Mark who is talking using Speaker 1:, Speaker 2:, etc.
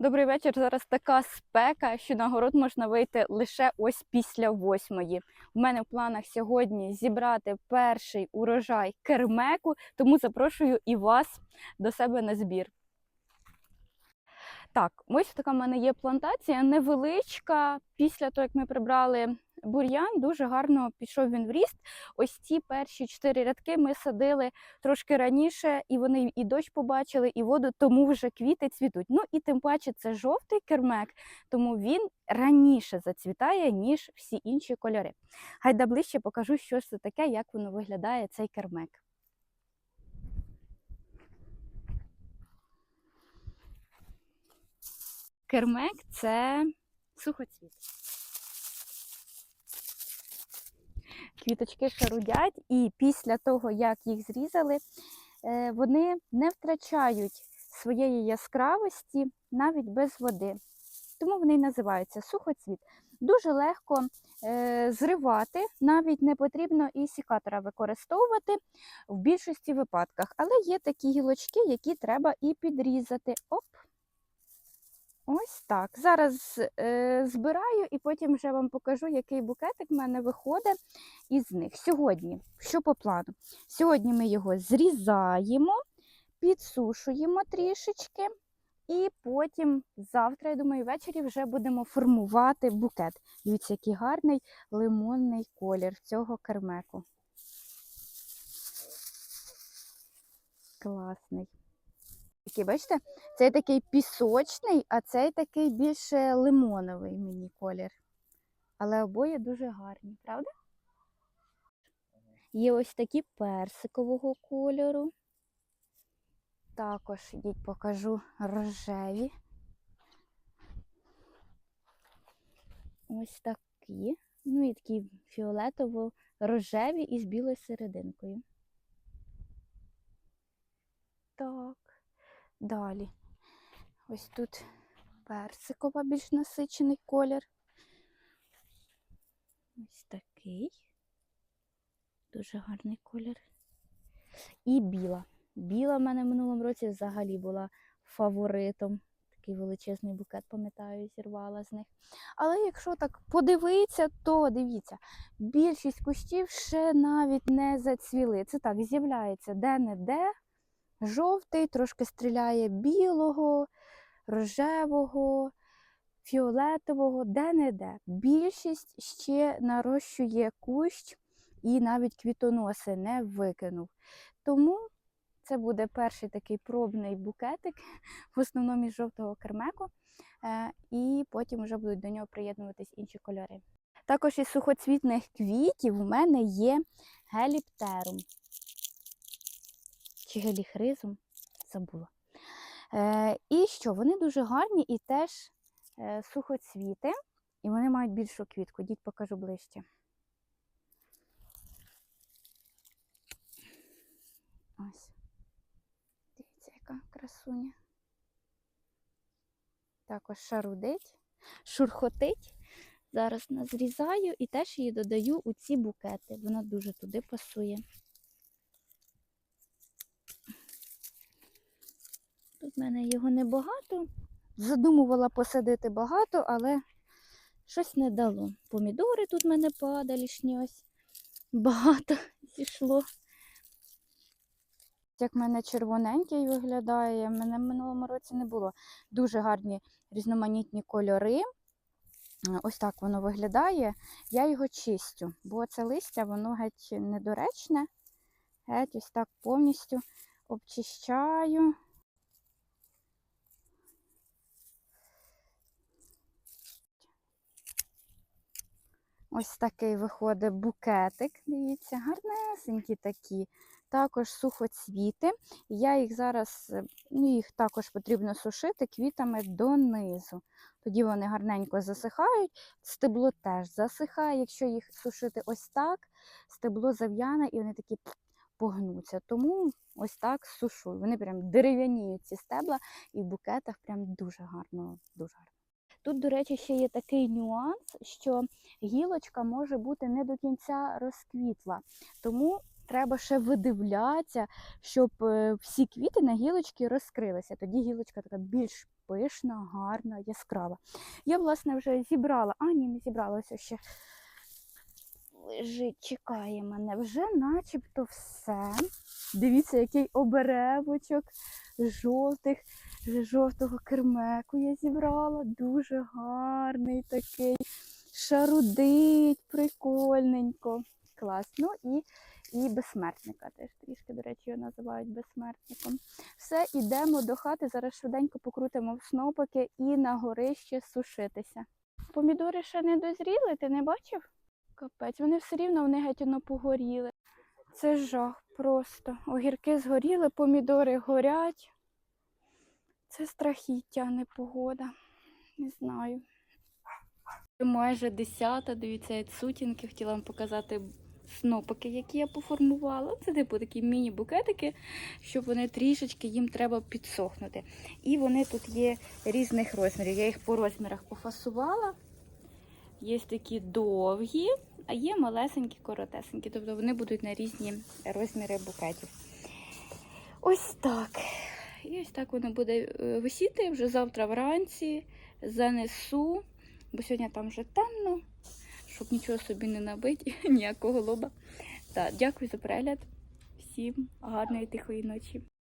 Speaker 1: Добрий вечір. Зараз така спека, що на город можна вийти лише ось після восьмої. У мене в планах сьогодні зібрати перший урожай кермеку, тому запрошую і вас до себе на збір. Так, ось така в мене є плантація невеличка. Після того, як ми прибрали бур'ян, дуже гарно пішов він в ріст. Ось ці перші чотири рядки ми садили трошки раніше, і вони і дощ побачили, і воду, тому вже квіти цвітуть. Ну і тим паче це жовтий кермек, тому він раніше зацвітає, ніж всі інші кольори. Гайда ближче покажу, що ж це таке, як воно виглядає цей кермек. Кермек це сухоцвіт. Квіточки шарудять, і після того, як їх зрізали, е, вони не втрачають своєї яскравості навіть без води. Тому вони й називаються сухоцвіт. Дуже легко е, зривати, навіть не потрібно і сікатора використовувати в більшості випадках. Але є такі гілочки, які треба і підрізати. Оп! Ось так. Зараз е, збираю і потім вже вам покажу, який букетик в мене виходить із них. Сьогодні, що по плану? Сьогодні ми його зрізаємо, підсушуємо трішечки, і потім завтра, я думаю, ввечері вже будемо формувати букет. Дивіться, який гарний лимонний колір цього кермеку. Класний. Такий, бачите, цей такий пісочний, а цей такий більше лимоновий мені колір. Але обоє дуже гарні, правда? Є ось такі персикового кольору. Також йдіть покажу рожеві. Ось такі. Ну і такі фіолетово-рожеві із білою серединкою. Так. Далі. Ось тут персикова більш насичений колір. Ось такий. Дуже гарний колір. І біла. Біла в мене в минулому році взагалі була фаворитом. Такий величезний букет, пам'ятаю, зірвала з них. Але якщо так подивитися, то дивіться, більшість кущів ще навіть не зацвіли. Це так, з'являється де-не-де жовтий, трошки стріляє білого, рожевого, фіолетового, де-не-де. Більшість ще нарощує кущ і навіть квітоноси не викинув. Тому це буде перший такий пробний букетик, в основному із жовтого кермеку, е, і потім вже будуть до нього приєднуватись інші кольори. Також із сухоцвітних квітів у мене є геліптерум чи геліхризум, забула. Е, І що? Вони дуже гарні і теж е, сухоцвіти, і вони мають більшу квітку. Діть покажу ближче. Ось. Дивіться, яка красуня. Також шарудить, шурхотить. Зараз назрізаю і теж її додаю у ці букети. Вона дуже туди пасує. Тут в мене його небагато. Задумувала посадити багато, але щось не дало. Помідори тут в мене падалішні ось. Багато зійшло. Як в мене червоненький виглядає, в мене в минулому році не було. Дуже гарні різноманітні кольори. Ось так воно виглядає. Я його чистю, бо це листя, воно геть недоречне. Геть ось так повністю обчищаю. Ось такий виходить букетик. Дивіться, гарнесенькі такі. Також сухоцвіти. Я їх зараз, ну їх також потрібно сушити квітами донизу. Тоді вони гарненько засихають. Стебло теж засихає. Якщо їх сушити ось так, стебло зав'яне і вони такі погнуться. Тому ось так сушу. Вони прям дерев'яніють ці стебла, і в букетах прям дуже гарно, дуже гарно. Тут, до речі, ще є такий нюанс, що гілочка може бути не до кінця розквітла. Тому треба ще видивлятися, щоб е, всі квіти на гілочці розкрилися. Тоді гілочка така більш пишна, гарна, яскрава. Я, власне, вже зібрала, а ні, не зібрала ось ще. Лежить, чекає мене. Вже начебто все. Дивіться, який оберевочок жовтих, жовтого кермеку я зібрала. Дуже гарний такий. Шарудить, прикольненько. Клас. Ну і, і безсмертника теж трішки, до речі, його називають безсмертником. Все, ідемо до хати. Зараз швиденько покрутимо в снопики і на горище сушитися. Помідори ще не дозріли, ти не бачив? Капець, вони все рівно вони геть воно погоріли. Це жах просто. Огірки згоріли, помідори горять. Це страхіття, а не погода. Не знаю. Майже десята, дивіться, я сутінки хотіла вам показати снопики, які я поформувала. Це типу такі міні-букетики, щоб вони трішечки їм треба підсохнути. І вони тут є різних розмірів. Я їх по розмірах пофасувала. Є такі довгі, а є малесенькі, коротесенькі. Тобто вони будуть на різні розміри букетів. Ось так. І ось так воно буде е, висіти вже завтра вранці. Занесу, бо сьогодні там вже темно, щоб нічого собі не набити, ніякого лоба. Так, дякую за перегляд. Всім гарної тихої ночі.